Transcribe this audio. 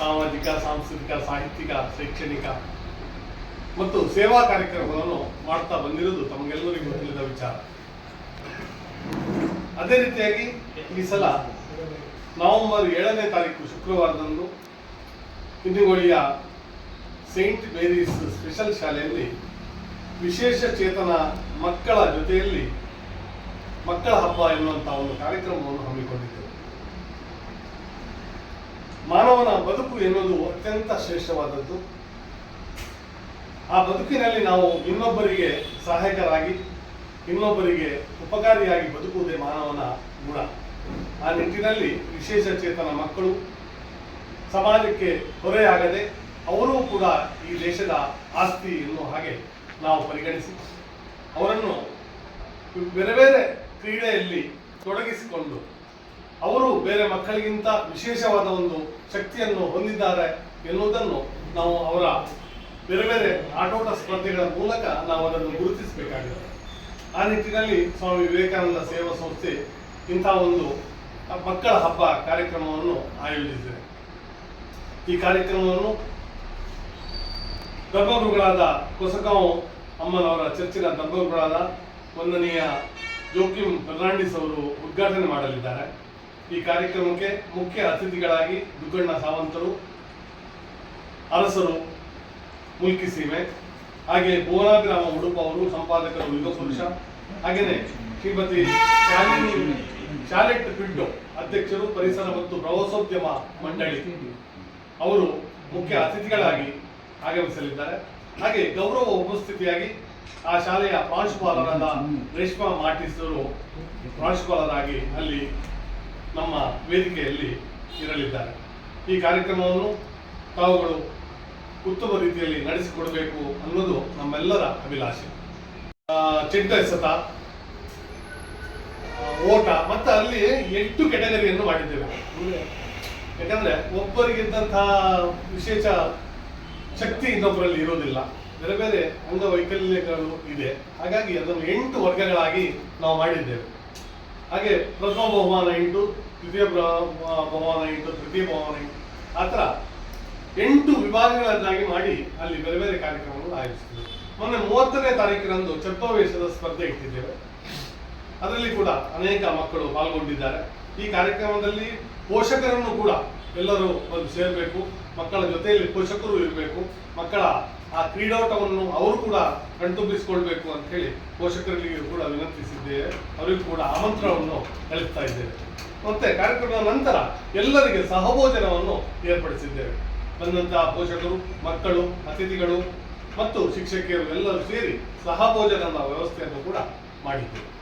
ಸಾಮಾಜಿಕ, ಸಾಂಸ್ಕೃತಿಕ, ಸಾಹಿತ್ಯಿಕ, ಶೈಕ್ಷಣಿಕ ಮತ್ತು ಸೇವಾ ಕಾರ್ಯಕ್ರಮಗಳನ್ನು ಮಾಡ್ತಾ ಬಂದಿರುವುದು ತಮಗೆಲ್ಲರಿಗೂ ತಿಳಿದ ವಿಚಾರ. ಅದೇ ರೀತಿಯಾಗಿ ಈ ಸಲ ನವೆಂಬರ್ ಏಳನೇ ತಾರೀಕು ಶುಕ್ರವಾರದಂದು ಹಿಂದಿಗೋಳಿಯ ಸೇಂಟ್ ಮೇರೀಸ್ ಸ್ಪೆಷಲ್ ಶಾಲೆಯಲ್ಲಿ ವಿಶೇಷ ಚೇತನ ಮಕ್ಕಳ ಜೊತೆಯಲ್ಲಿ ಮಕ್ಕಳ ಹಬ್ಬ ಎನ್ನುವಂಥ ಒಂದು ಕಾರ್ಯಕ್ರಮವನ್ನು ಹಮ್ಮಿಕೊಂಡಿದ್ದೆವು ಮಾನವನ ಬದುಕು ಎನ್ನುವುದು ಅತ್ಯಂತ ಶ್ರೇಷ್ಠವಾದದ್ದು. ಆ ಬದುಕಿನಲ್ಲಿ ನಾವು ಇನ್ನೊಬ್ಬರಿಗೆ ಸಹಾಯಕರಾಗಿ, ಇನ್ನೊಬ್ಬರಿಗೆ ಉಪಕಾರಿಯಾಗಿ ಬದುಕುವುದೇ ಮಾನವನ ಗುಣ. ಆ ನಿಟ್ಟಿನಲ್ಲಿ ವಿಶೇಷ ಚೇತನ ಮಕ್ಕಳು ಸಮಾಜಕ್ಕೆ ಹೊರೆಯಾಗದೆ ಅವರೂ ಕೂಡ ಈ ದೇಶದ ಆಸ್ತಿ ಎನ್ನುವ ಹಾಗೆ ನಾವು ಪರಿಗಣಿಸಿ, ಅವರನ್ನು ಬೇರೆ ಬೇರೆ ಕ್ರೀಡೆಯಲ್ಲಿ ತೊಡಗಿಸಿಕೊಂಡು ಅವರು ಬೇರೆ ಮಕ್ಕಳಿಗಿಂತ ವಿಶೇಷವಾದ ಒಂದು ಶಕ್ತಿಯನ್ನು ಹೊಂದಿದ್ದಾರೆ ಎನ್ನುವುದನ್ನು ನಾವು ಅವರ ಬೇರೆ ಬೇರೆ ಆಟೋಟ ಸ್ಪರ್ಧೆಗಳ ಮೂಲಕ ನಾವು ಅದನ್ನು ಗುರುತಿಸಬೇಕಾಗಿದೆ. ಆ ನಿಟ್ಟಿನಲ್ಲಿ ಸ್ವಾಮಿ ವಿವೇಕಾನಂದ ಸೇವಾ ಸಂಸ್ಥೆ ಇಂಥ ಒಂದು ಮಕ್ಕಳ ಹಬ್ಬ ಕಾರ್ಯಕ್ರಮವನ್ನು ಆಯೋಜಿಸಿದೆ. ಈ ಕಾರ್ಯಕ್ರಮವನ್ನು ಧರ್ಮಗುರುಗಳಾದ ಕೊಸಗಾಂವ್ ಅಮ್ಮನವರ ಚರ್ಚಿನ ಧರ್ಮಗುರುಗಳಾದ ವಂದನೀಯ ಜೋಕಿಮ್ ಫರ್ನಾಂಡಿಸ್ ಅವರು ಉದ್ಘಾಟನೆ ಮಾಡಲಿದ್ದಾರೆ. ಈ ಕಾರ್ಯಕ್ರಮಕ್ಕೆ ಮುಖ್ಯ ಅತಿಥಿಗಳಾಗಿ ದುಗ್ಗಣ್ಣ ಸಾವಂತರು, ಅರಸರು, ಮುಲ್ಕಿ ಸೀಮೆ, ಹಾಗೆ ಭುವನಾಭಿರಾಮ ಉಡುಪ ಅವರು ಸಂಪಾದಕರು ಯುಗ ಪುರುಷ, ಹಾಗೆಯೇ ಶ್ರೀಮತಿ ಶಾಲೆಟ್ ಪಿಡ್ಡೋ ಅಧ್ಯಕ್ಷರು ಪರಿಸರ ಮತ್ತು ಪ್ರವಾಸೋದ್ಯಮ ಮಂಡಳಿ. ಅವರು ಮುಖ್ಯ ಅತಿಥಿಗಳಾಗಿ ಆಗಮಿಸಲಿದ್ದಾರೆ. ಹಾಗೆ ಗೌರವ ಉಪಸ್ಥಿತಿಯಾಗಿ ಆ ಶಾಲೆಯ ಪ್ರಾಂಶುಪಾಲರಾದ ರೇಷ್ಮಾ ಮಾಟಿಸರು ಪ್ರಾಂಶುಪಾಲರಾಗಿ ಅಲ್ಲಿ ನಮ್ಮ ವೇದಿಕೆಯಲ್ಲಿ ಇರಲಿದ್ದಾರೆ. ಈ ಕಾರ್ಯಕ್ರಮವನ್ನು ತಾವುಗಳು ಉತ್ತಮ ರೀತಿಯಲ್ಲಿ ನಡೆಸಿಕೊಡಬೇಕು ಅನ್ನೋದು ನಮ್ಮೆಲ್ಲರ ಅಭಿಲಾಷೆ. ಚಿಟ್ಟ ಸತ ಓಟ, ಮತ್ತೆ ಅಲ್ಲಿ ಎಂಟು ಕೆಟಗರಿಯನ್ನು ಮಾಡಿದ್ದೇವೆ. ಯಾಕಂದ್ರೆ ಒಬ್ಬರಿಗಿದ್ದಂತಹ ವಿಶೇಷ ಶಕ್ತಿ ಇನ್ನೊಬ್ಬರಲ್ಲಿ ಇರೋದಿಲ್ಲ. ಬೇರೆ ಬೇರೆ ಅಂಗವೈಕಲ್ಯಗಳು ಇದೆ. ಹಾಗಾಗಿ ಅದನ್ನು ಎಂಟು ವರ್ಗಗಳಾಗಿ ನಾವು ಮಾಡಿದ್ದೇವೆ. ಹಾಗೆ ಪ್ರಥಮ ಬಹುಮಾನ ಎಂಟು, ದ್ವಿತೀಯ ಬಹುಮಾನ ಎಂಟು, ತೃತೀಯ ಬಹುಮಾನ ಎಂಟು. ಆ ಥರ ಎಂಟು ವಿಭಾಗಗಳನ್ನಾಗಿ ಮಾಡಿ ಅಲ್ಲಿ ಬೇರೆ ಬೇರೆ ಕಾರ್ಯಕ್ರಮಗಳು ಆಯೋಜಿಸಿದ್ದೇವೆ ಮೊನ್ನೆ ಮೂವತ್ತನೇ ತಾರೀಕಿನಂದು ಚಪ್ಪವೇಶದ ಸ್ಪರ್ಧೆ ಇಟ್ಟಿದ್ದೇವೆ. ಅದರಲ್ಲಿ ಕೂಡ ಅನೇಕ ಮಕ್ಕಳು ಪಾಲ್ಗೊಂಡಿದ್ದಾರೆ. ಈ ಕಾರ್ಯಕ್ರಮದಲ್ಲಿ ಪೋಷಕರನ್ನು ಕೂಡ ಎಲ್ಲರೂ ಬಂದು ಸೇರಬೇಕು. ಮಕ್ಕಳ ಜೊತೆಯಲ್ಲಿ ಪೋಷಕರು ಇರಬೇಕು. ಮಕ್ಕಳ ಆ ಕ್ರೀಡಾಟವನ್ನು ಅವರು ಕೂಡ ಕಣ್ತುಂಬಿಸಿಕೊಳ್ಬೇಕು ಅಂತ ಹೇಳಿ ಪೋಷಕರಿಗೆ ಕೂಡ ವಿನಂತಿಸಿದ್ದೇವೆ ಅವರಿಗೂ ಕೂಡ ಆಮಂತ್ರಣವನ್ನು ಕಳಿಸ್ತಾ ಇದ್ದೇವೆ. ಮತ್ತೆ ಕಾರ್ಯಕ್ರಮದ ನಂತರ ಎಲ್ಲರಿಗೆ ಸಹಭೋಜನವನ್ನು ಏರ್ಪಡಿಸಿದ್ದೇವೆ. ಬಂದಂತಹ ಪೋಷಕರು, ಮಕ್ಕಳು, ಅತಿಥಿಗಳು ಮತ್ತು ಶಿಕ್ಷಕಿಯರು ಎಲ್ಲರೂ ಸೇರಿ ಸಹಭೋಜನದ ವ್ಯವಸ್ಥೆಯನ್ನು ಕೂಡ ಮಾಡಿದ್ದೇವೆ.